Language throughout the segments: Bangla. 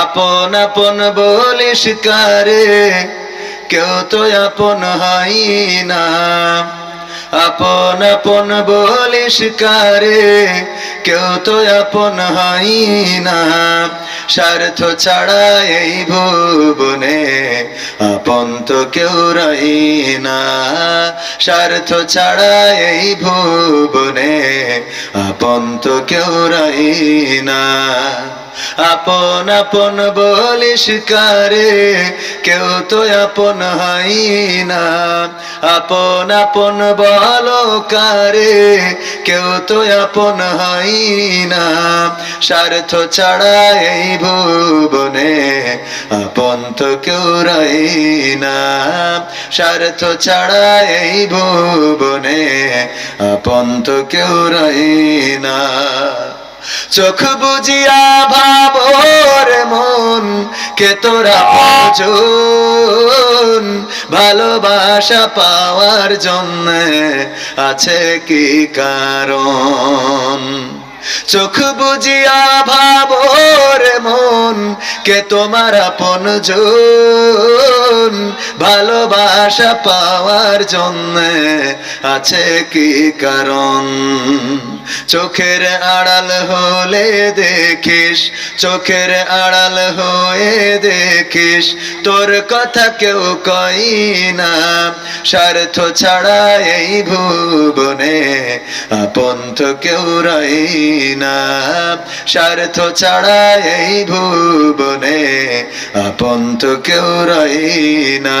আপন আপন বলিস কারে, কেউ তো আপন হয় না। আপন আপন বলিস কারে, কেউ তো আপন হয় না। স্বার্থ ছাড়া এই ভুবনে আপন তো কেউ রই না। স্বার্থ ছাড়া এই ভুবনে আপন তো কেউ রই না। আপন আপন বলিস কারে, কেউ তো আপন হয় না। আপন আপন বলো কারে, কেউ তো আপন হয় না। স্বার্থ ছাড়া এই ভুবনে আপন তো কেউ রাই না। স্বার্থ ছাড়া এই ভুবনে আপন তো কেউ রাই না। চোখ বুঝিয়া ভাবর মন, কে তোরা পাঁচজন ভালোবাসা পাওয়ার জন্য আছে কি কারণ? চোখ বুঝিয়া ভাবর মন, কে তোমার আপন জন? ভালোবাসা পাওয়ার জন্য আছে কি কারণ? চোখের আড়াল হলে দেখিস, চোখের আড়াল হয়ে দেখিস। তোর কথা কেউ কই না, স্বার্থ ছাড়া এই ভুবনে আপন তো কেউ রই না। স্বার্থ ছাড়া এই ভুবনে আপন তো কেউ রই না।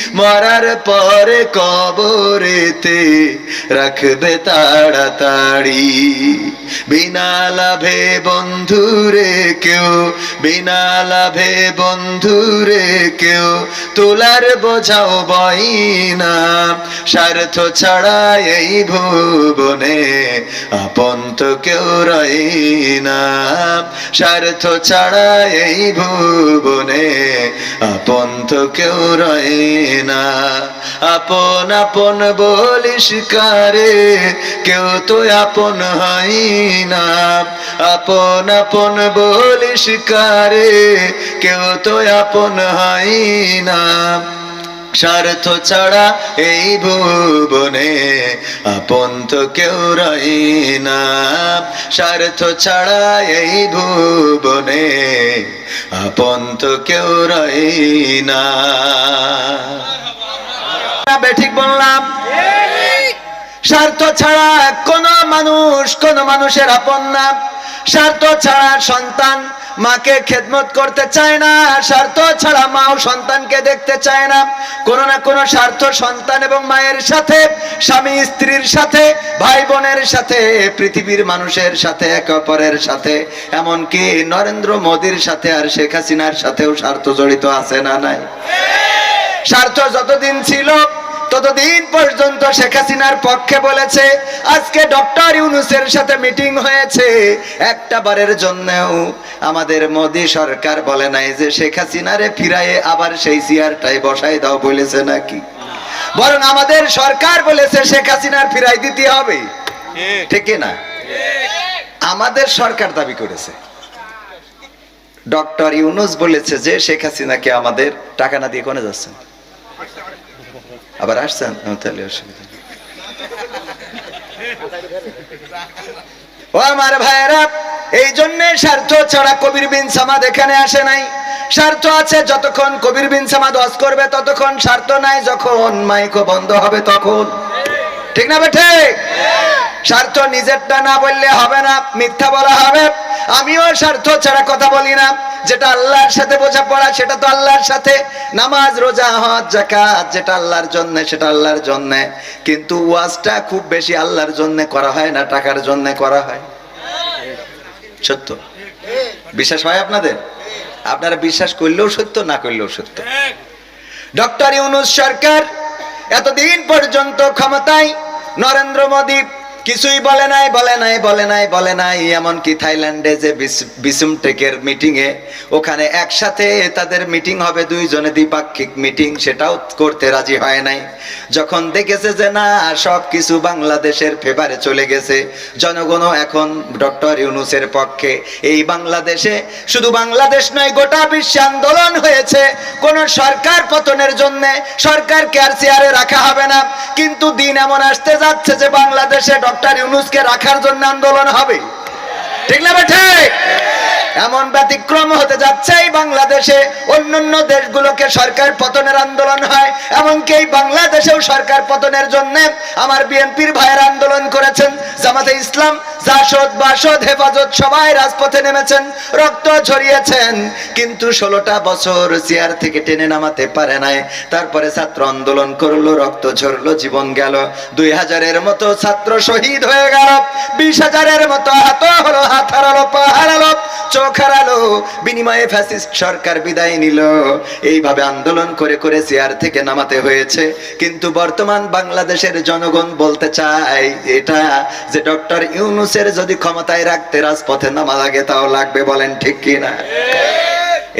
মরার পরে কবরেতে রাখবে তাড়াতাড়ি। বিনা লাভে বন্ধুরে কেউ, বিনা লাভে বন্ধুরে কেউ, তোলার বোঝাও বই না। স্বার্থ ছাড়া এই ভুবনে আপন তো কেউ রই না। স্বার্থ ছাড়া এই ভুবনে আপন তো কেউ রই না। আপন আপন বলিস কারে, কেউ তো আপন হয় না। আপন আপন বলিস কারে, কেউ তো আপন হয় না। স্বার্থ ছাড়া এই ভুবনে আপন তো কেউ রই না। স্বার্থ ছাড়া এই ভুবনে আপন তো কেউ রই না। ঠিক বললাম, স্বার্থ ছাড়া কোন মানুষ, কোন মানুষের আপন না। স্বার্থ ছাড়া সন্তান মাকে খেদমত করতে চায় না, স্বার্থ ছাড়া মাও সন্তানকে দেখতে চায় না। কোন না কোন স্বার্থ সন্তান এবং মায়ের সাথে, স্বামী স্ত্রীর সাথে ভাই বোনের সাথে, পৃথিবীর মানুষের সাথে, এক অপরের সাথে। এমনকি নরেন্দ্র মোদীর সাথে আর শেখ হাসিনার সাথেও স্বার্থ জড়িত আছে না নাই। স্বার্থ যতদিন ছিল, ততদিন পর্যন্ত শেখ হাসিনার পক্ষে বলেছে, আজকে ডক্টর ইউনুসের সাথে মিটিং হয়েছে, একটা বারের জন্যও। আমাদের মোদী সরকার বলে নাই যে শেখ হাসিনারে ফিরায়ে আবার সেই চেয়ারটাই বসাই দাও বলেছে নাকি? বরং আমাদের সরকার বলেছে শেখ হাসিনার ফিরাই দিতে হবে। ঠিক। না আমাদের সরকার দাবি করেছে। ডক্টর ইউনুস বলেছে যে শেখ হাসিনাকে আমাদের টাকা না দিয়ে কোনে যাচ্ছেন। আবার আসছেন? তাহলে অসুবিধা। ও আমার ভাইয়েরা, এই জন্য স্বার্থ ছাড়া কবির বিন সামাদ এখানে আসে নাই। স্বার্থ আছে যতক্ষণ কবির বিন সামাদ ওয়াজ করবে, ততক্ষণ স্বার্থ নাই, যখন মাইকো বন্ধ হবে তখন। ঠিক না বেঠে স্বার্থ নিজেরটা না বললে হবে না, মিথ্যা বলা হবে। আমিও স্বার্থ ছাড়া কথা বলি না। যেটা আল্লাহর সাথে বোঝা পড়া সেটা তো আল্লাহর সাথে। নামাজ, রোজা, হজ জাকাত যেটা আল্লাহর জন্য, সেটা আল্লাহর জন্য। কিন্তু ওয়াজটা খুব বেশি আল্লাহর জন্য করা হয় না, টাকার জন্য করা হয়। সত্য? বিশ্বাস হয় আপনাদের? আপনারা বিশ্বাস করলেও সত্য, না করলেও সত্য। ডক্টর ইউনুস সরকার এতদিন পর্যন্ত ক্ষমতায় নরেন্দ্র মোদী কিছুই বলে নাই বলে নাই বলে নাই বলে নাই। এমনকি থাইল্যান্ডে যে বিসুম টেকের মিটিং এ ওখানে একসাথে তাদের মিটিং হবে, দুইজনে দ্বিপাক্ষিক মিটিং, সেটাও করতে রাজি হয় নাই। যখন দেখেছে যে না, সব কিছু বাংলাদেশের ফেভারে চলে গেছে, জনগণও এখন ডক্টর ইউনুসের পক্ষে। এই বাংলাদেশে শুধু বাংলাদেশ নয়, গোটা বিশ্বে আন্দোলন হয়েছে। কোন সরকার পতনের জন্য সরকারকে আর চেয়ারে রাখা হবে না। কিন্তু দিন এমন আসতে যাচ্ছে যে বাংলাদেশে ডক্টর ইউনুসকে রাখার জন্য আন্দোলন হবে। ঠিক না বেঠে এমন ব্যতিক্রম হতে যাচ্ছে এই বাংলাদেশে। অন্যান্য দেশগুলোকে সরকার পতনের আন্দোলন হয়, এমনকি এই বাংলাদেশেও সরকার পতনের জন্য আমার বিএনপির ভাইয়ের আন্দোলন করেছেন। জামাতে ইসলাম, জাসদ, বাসদ, হেফাজত সবাই রাজপথে নেমেছেন, রক্ত ঝরিয়েছেন। কিন্তু ষোলোটা বছর চেয়ার থেকে টেনে নামাতে পারে নাই। তারপরে ছাত্র আন্দোলন করল, রক্ত ঝরলো, জীবন গেল। দুই হাজারের মতো ছাত্র শহীদ হয়ে গেল, বিশ হাজারের মতো হাত হলো, হাত হারালো, পা হারালো চোখ হারালো বিনিময়ে ফ্যাসিস্ট সরকার বিদায় নিল। এইভাবে আন্দোলন করে করে চেয়ার থেকে নামাতে হয়েছে। কিন্তু বর্তমান বাংলাদেশের জনগণ বলতে চায় এটা যে, ডক্টর ইউনুসের যদি ক্ষমতায় রাখতে রাজপথে নামা লাগে, তাও লাগবে বলেন ঠিক কিনা?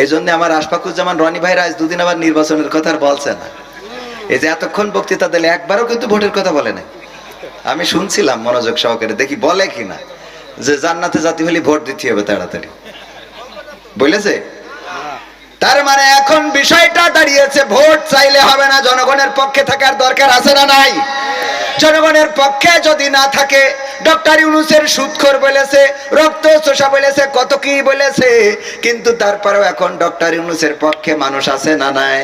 এই জন্য আমার আশফাকুজ্জামান রনি ভাই রাজ দুদিন আবার নির্বাচনের কথা আর বলছে না। এই যে এতক্ষণ বক্তৃতা দিলে একবারও কিন্তু ভোটের কথা বলে নাই। আমি শুনছিলাম মনোযোগ সহকারে, দেখি বলে কিনা? যে, জান্নাতে জাতি হলে ভোট দিতে হবে তাড়াতাড়ি। বলেছে তার মানে এখন বিষয়টা দাঁড়িয়েছে, ভোট চাইলে হবে না, জনগণের পক্ষে থাকার দরকার আছে না নাই? জনগণের পক্ষে যদি না থাকে ডক্টর ইউনুসের সুদখোর বলেছে, রক্ত চোষা বলেছে, কত কি বলেছে, কিন্তু তারপরেও এখন ডক্টর ইউনুসের পক্ষে মানুষ আছে না নাই।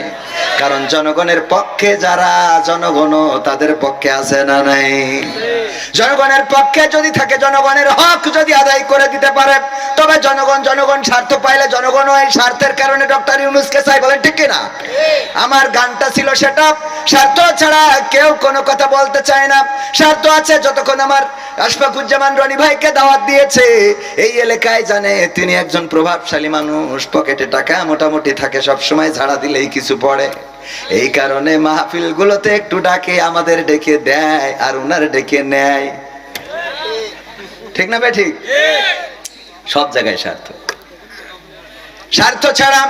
কারণ জনগণের পক্ষে যারা জনগণ, তাদের পক্ষে আছে না নাই। জনগণের পক্ষে যদি থাকে, জনগণের হক যদি আদায় করে দিতে পারে, তবে জনগণ জনগণ স্বার্থ পাইলে জনগণ ওই স্বার্থের কারণে ডক্টর ইউনুসকে চাই বলেন ঠিক কিনা? আমার গানটা ছিল সেটা স্বার্থ ছাড়া কেউ কোনো কথা বলতে চায় না। স্বার্থ আছে যতক্ষণ আমার আশফাকুজ্জামান রনি ভাইকে দাওয়াত দিয়েছে। এই এলাকায় জানে তিনি একজন প্রভাবশালী মানুষ, পকেটে টাকা মোটামুটি থাকে সব সময় ঝাড়া দিলেই কিছু পড়ে। এই কারণে মাহফিল গুলোতে একটু ডাকে, আমাদের ডেকে দেয় আর উনার ডেকে নেয়। ঠিক না ভাই, ঠিক? সব জায়গায় স্বার্থ। স্বার্থ ছাড়া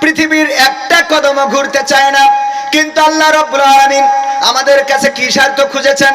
পৃথিবীর একটা কদমও ঘুরতে চায় না। কিন্তু আল্লাহ রব্বুল আলামিন আমাদের কাছে কি স্বার্থ খুঁজেছেন?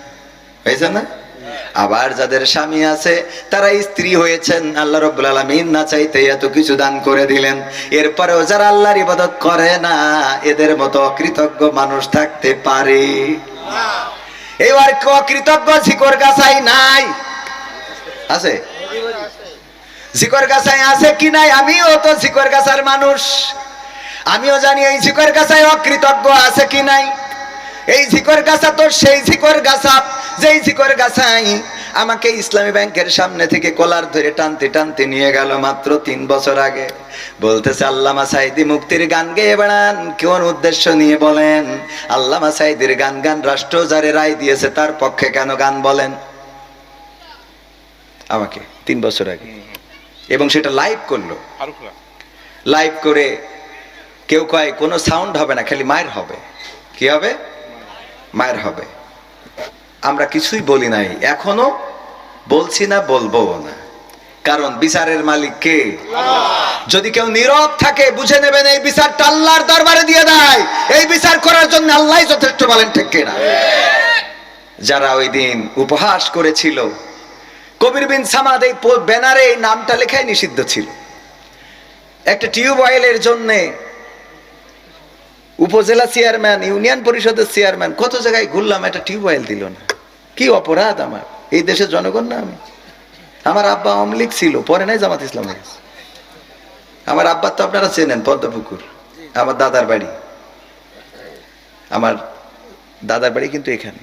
হয়েছে না? আবার যাদের স্বামী আছে, তারা স্ত্রী হয়েছেন। আল্লাহ রব্বুল আলামিন না চাইতে এত কিছু দান করে দিলেন। এরপরেও যারা আল্লাহর ইবাদত করে না, এদের মতো অকৃতজ্ঞ মানুষ থাকতে পারে। এবার অকৃতজ্ঞ ঝিকর গাছাই নাই? আছে? ঝিকর গাছাই আছে কি নাই? আমিও তো ঝিকর গাছার মানুষ। আমিও জানি এই শিকর গাছায় অকৃতজ্ঞ আছে কি নাই। এই ঝিকর গাছা তো সেই ঝিকর গাছা। যেই ঝিকর গাছাই আমাকে ইসলামী ব্যাংকের সামনে থেকে কলার ধরে টানতে টানতে নিয়ে গেল মাত্র তিন বছর আগে। বলতেছে, আল্লামা সাইদি মুক্তির গান গেয়ে বেড়ান। কোন উদ্দেশ্য নিয়ে বলেন? আল্লামা সাইদির গান গান রাষ্ট্র যারে রায় দিয়েছে, তার পক্ষে কেন গান বলেন? আমাকে, তিন বছর আগে। এবং সেটা লাইভ করল। লাইভ করে কেউ কয়, কোনো সাউন্ড হবে না, খালি মায়ের হবে। কি হবে? মায়ের হবে। আমরা কিছুই বলি নাই এখনও বলছি না বলব না। কারণ বিচারের মালিক কে? যদি কেউ নীরব থাকে বুঝে নেবেন এই বিচারটা আল্লাহর দরবারে দিয়ে দেয়। এই বিচার করার জন্য আল্লাহ যথেষ্ট বলেন ঠিক কিনা যারা ওই দিন উপহাস করেছিল কবির বিন সামাদ এই ব্যানারে এই নামটা লেখাই নিষিদ্ধ ছিল। একটা টিউবওয়েলের জন্যে উপজেলা চেয়ারম্যান ইউনিয়ন পরিষদের চেয়ারম্যান কত জায়গায় ঘুরলাম একটা টিউবওয়েল দিল না। কি অপরাধ আমার? এই দেশের জনগণ না আমি। আমার আব্বা অমলিক ছিল পরে নাই জামাত ইসলাম আমার আব্বা তো আপনারা চেনেন পদ্মপুকুর আমার দাদার বাড়ি। আমার দাদার বাড়ি কিন্তু এখানে।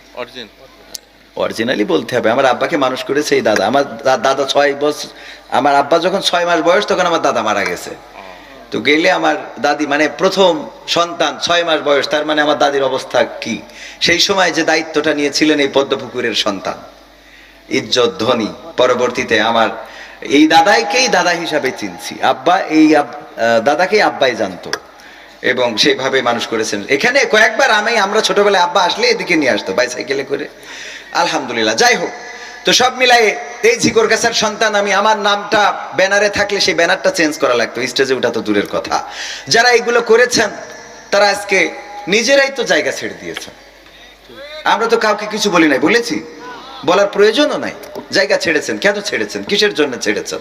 অরিজিনালি বলতে হবে আমার আব্বাকে মানুষ করেছে এই দাদা। আমার দাদা ছয় বছর আমার আব্বা যখন ছয় মাস বয়স তখন আমার দাদা মারা গেছে। তো গেলে আমার দাদি মানে প্রথম সন্তান, ছয় মাস বয়স, তার মানে আমার দাদির অবস্থা কি? সেই সময় যে দায়িত্বটা নিয়েছিলেন এই পদ্মপুকুরের সন্তান। ইজ্জত, ধনী, পরবর্তীতে আমার এই দাদাইকেই দাদা হিসাবে চিনছি। আব্বা এই দাদাকেই আব্বাই জানতো এবং সেইভাবে মানুষ করেছেন। এখানে কয়েকবার আমি, আমরা ছোটবেলায় আব্বা আসলে এদিকে নিয়ে আসতো, বাইসাইকেলে করে। আলহামদুলিল্লাহ, যাই হোক। তো সব মিলাই এই ঝিকর গাছের সন্তান আমি, আমার নামটা ব্যানারে থাকলে সেই ব্যানারটা চেঞ্জ করা লাগতো। স্টেজে ওঠা তো দূরের কথা। যারা এগুলো করেছেন, তারা আজকে নিজেরাই তো জায়গা ছেড়ে দিয়েছেন। আমরা তো কাউকে কিছু বলি নাই, বলেছি? বলার প্রয়োজনও নাই। জায়গা ছেড়েছেন। কেন ছেড়েছেন? কিসের জন্য ছেড়েছেন?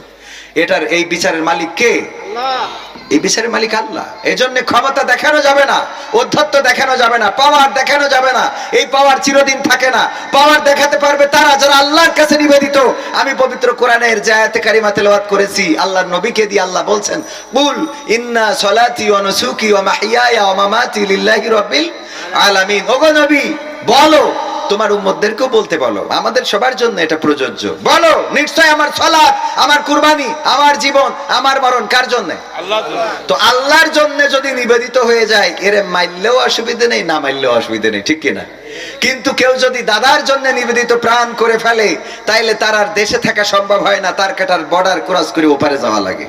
এটার এই বিচারের মালিক কে? এই বিচারের মালিক আল্লাহ। এই জন্য ক্ষমতা দেখানো যাবে না অধ্যত্ত দেখানো যাবে না পাওয়ার দেখানো যাবে না। এই পাওয়ার চিরদিন থাকে না। পাওয়ার দেখাতে পারবে তারা যারা আল্লাহর কাছে নিবেদিত। আমি পবিত্র কোরআনের যে আয়াতে কারিমা তেলাওয়াত করেছি আল্লাহর নবীকে দিয়ে আল্লাহ বলছেন কুল ইন্না সলাতি ওয়া নুসুকি ওয়া মাহইয়ায়া ওয়া মামাতি লিল্লাহি রাব্বিল আলামিন। ওগো নবী বলো তোমার উম্মতদেরকেও বলতে বলো। আমাদের সবার জন্য এটা প্রযোজ্য। বলো নিশ্চয় আমার সলাৎ আমার কুরবানি আমার জীবন আমার মরণ কার জন্য? তো আল্লাহর জন্য যদি নিবেদিত হয়ে যায় এরে মাইলেও অসুবিধে নেই না মাইলেও অসুবিধে নেই ঠিক কিনা? কিন্তু কেউ যদি দাদার জন্য নিবেদিত প্রাণ করে ফেলে তাইলে তার আর দেশে থাকা সম্ভব হয় না তার কাটার বর্ডার ক্রস করে ওপারে যাওয়া লাগে।